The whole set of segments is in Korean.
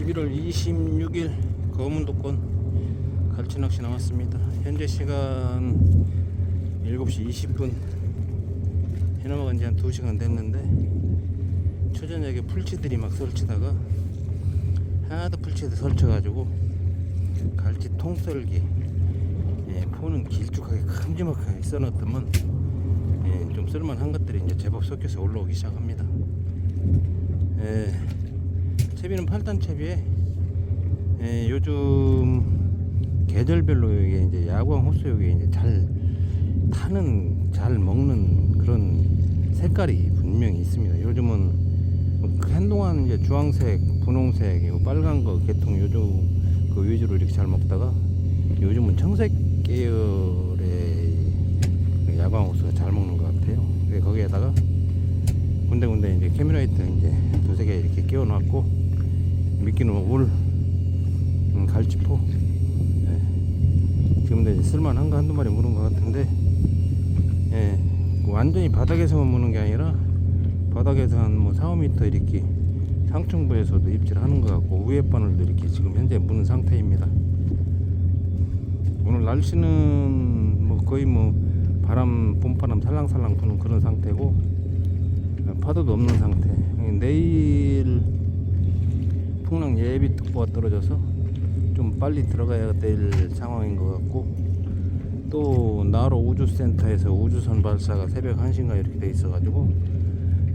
11월 26일 거문도권 갈치낚시 나왔습니다. 현재 시간 7시 20분 해 넘어간 지 한 2시간 됐는데 초저녁에 풀치들이 막 설치다가 하나도 풀치들 설쳐가지고 갈치 통썰기 예, 포는 길쭉하게 큼지막하게 써놨더만 예, 좀 쓸만한 것들이 이제 제법 섞여서 올라오기 시작합니다. 예, 채비는 8단 채비에 예, 요즘 계절별로 이게 이제 야광 호수역에 이제 잘 타는 잘 먹는 그런 색깔이 분명히 있습니다. 요즘은 뭐 한동안 이제 주황색, 분홍색, 빨간 거 계통 요즘 그 위주로 이렇게 잘 먹다가 요즘은 청색 계열의 그 야광 호수가 잘 먹는 것 같아요. 거기에다가 군데군데 이제 캐미라이트 이제 두세 개 이렇게 끼워놨고 미끼는 울, 음, 갈치포. 예. 지금도 이제 쓸만한 거 한두 마리 무는 것 같은데, 예. 그 완전히 바닥에서만 무는 게 아니라 바닥에서 한 뭐 4, 5m 이렇게 상층부에서도 입질하는 것 같고 위에 바늘도 이렇게 지금 현재 무는 상태입니다. 오늘 날씨는 뭐 거의 뭐 바람, 봄바람 살랑살랑 부는 그런 상태고 파도도 없는 상태. 내일 풍랑 예비 특보가 떨어져서 좀 빨리 들어가야 될 상황인 것 같고 또 나로 우주센터에서 우주선 발사가 새벽 1시인가 이렇게 돼 있어가지고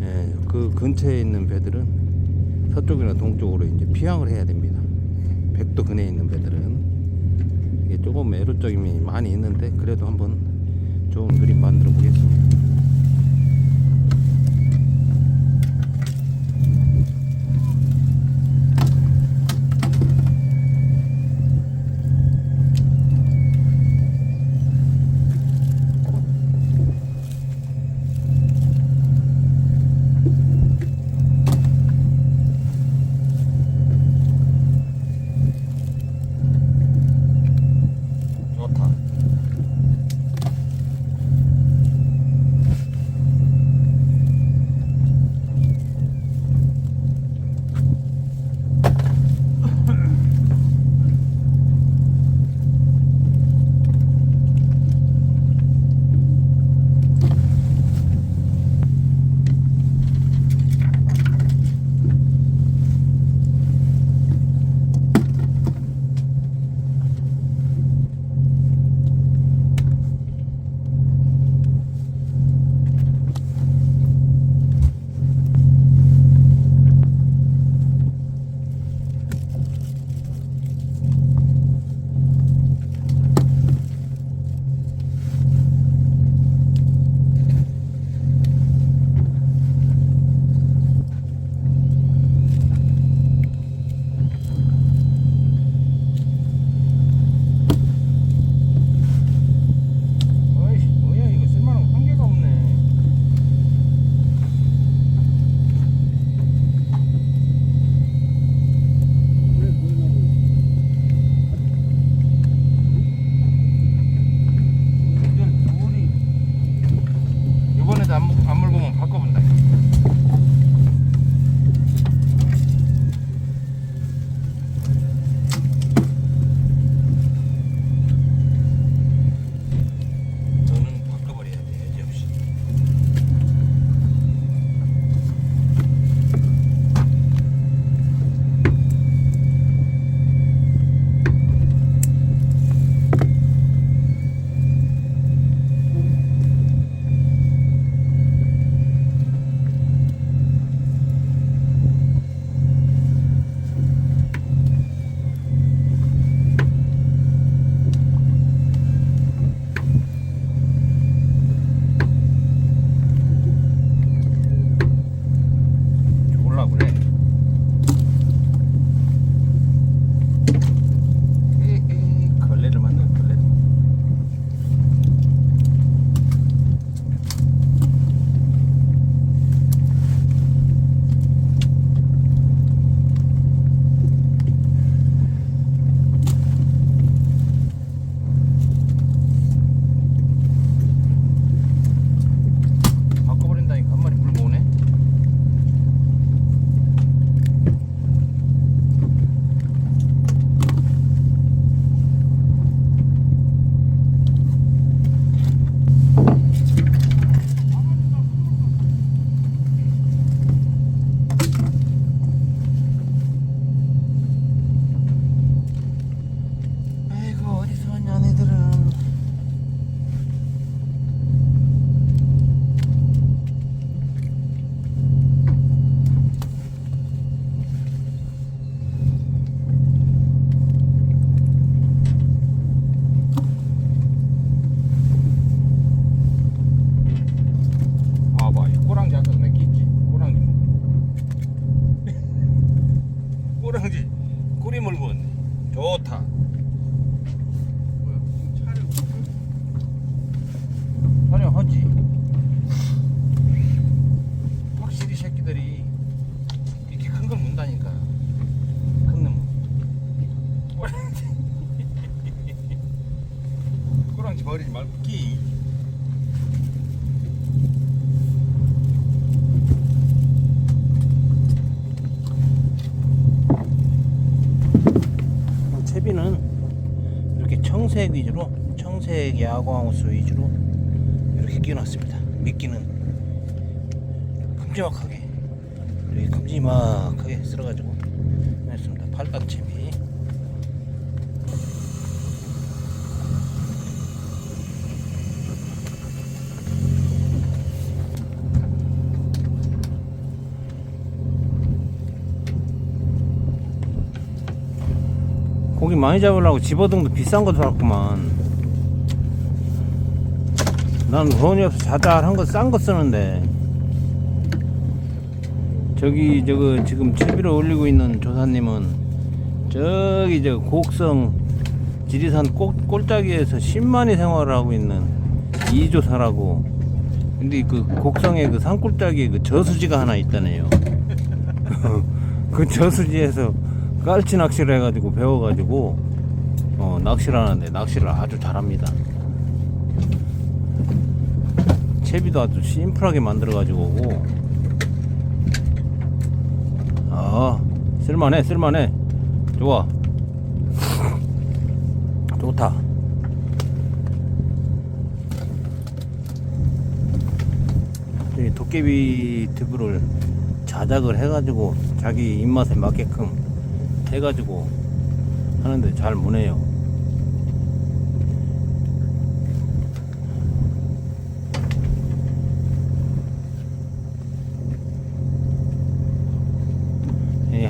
예, 그 근처에 있는 배들은 서쪽이나 동쪽으로 이제 피항을 해야 됩니다. 백도 근해에 있는 배들은 이게 조금 애로적임이 많이 있는데 그래도 한번 좋은 그림 만들어 보겠습니다. 채비는 이렇게 청색 위주로 청색 야광호스 위주로 이렇게 끼워놨습니다. 미끼는 큼지막하게 이렇게 큼지막하게 쓸어가지고 했습니다. 8단 채비 고기 많이 잡으려고 집어등도 비싼 거 살았구만. 난 돈이 없어 자잘한 거 싼 거 쓰는데. 저기 저거 지금 채비를 올리고 있는 조사님은 저기 저 곡성 지리산 꼴, 꼴짜기에서 10만이 생활을 하고 있는 이조사라고. 근데 그 곡성에 그 산골짜기에 그 저수지가 하나 있다네요. 그 저수지에서 깔치 낚시를 해가지고 배워가지고 어, 낚시를 하는데 낚시를 아주 잘합니다. 채비도 아주 심플하게 만들어가지고 오고. 아 쓸만해 쓸만해. 좋아. 좋다. 이 도깨비 튜브를 자작을 해가지고 자기 입맛에 맞게끔 해가지고 하는데 잘 무네요.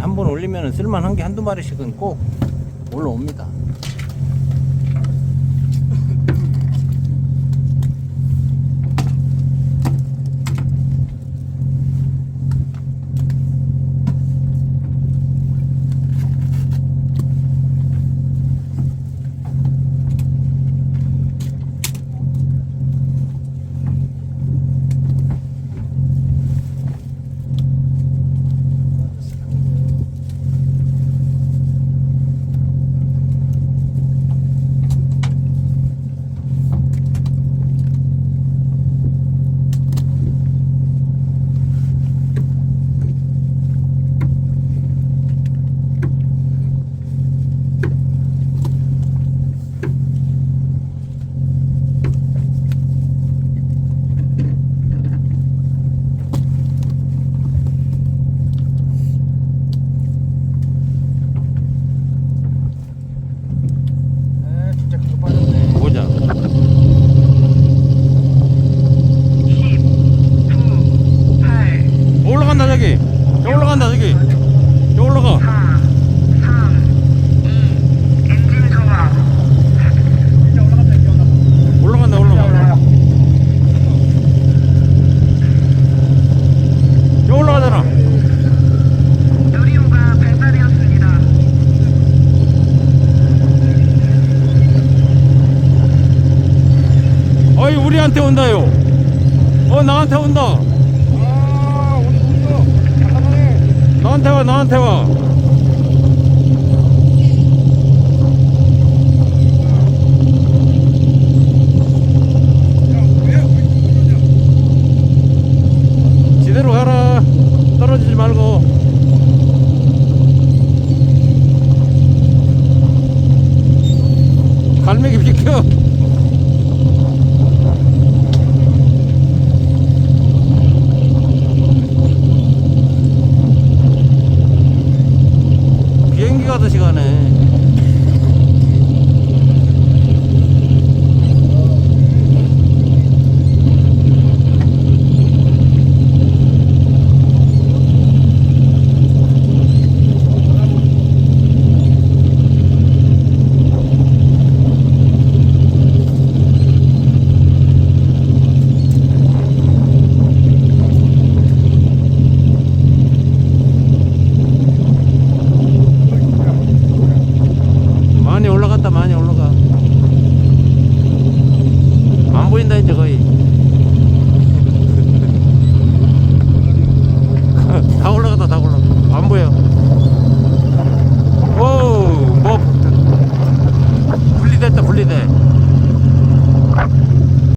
한 번 올리면 쓸만한 게 한두 마리씩은 꼭 올라옵니다 아 진짜 그거 빠졌네 보자 10, 9, 8, 올라간다 저기 저 올라간다 저기 저 올라가 4, 3, 2, 엔진 정화. 이제 올라갔다 이제 올라갔다 올라간다 올라가 저 올라가잖아 누리호가 발사되었습니다. 우리한테 온다요. 어 나한테 온다. 아 잠깐만해 나한테 와 나한테 와. 지대로 가라. 떨어지지 말고. 갈매기 비켜 가네 올라간다 많이 올라가. 안 보인다 이제 거의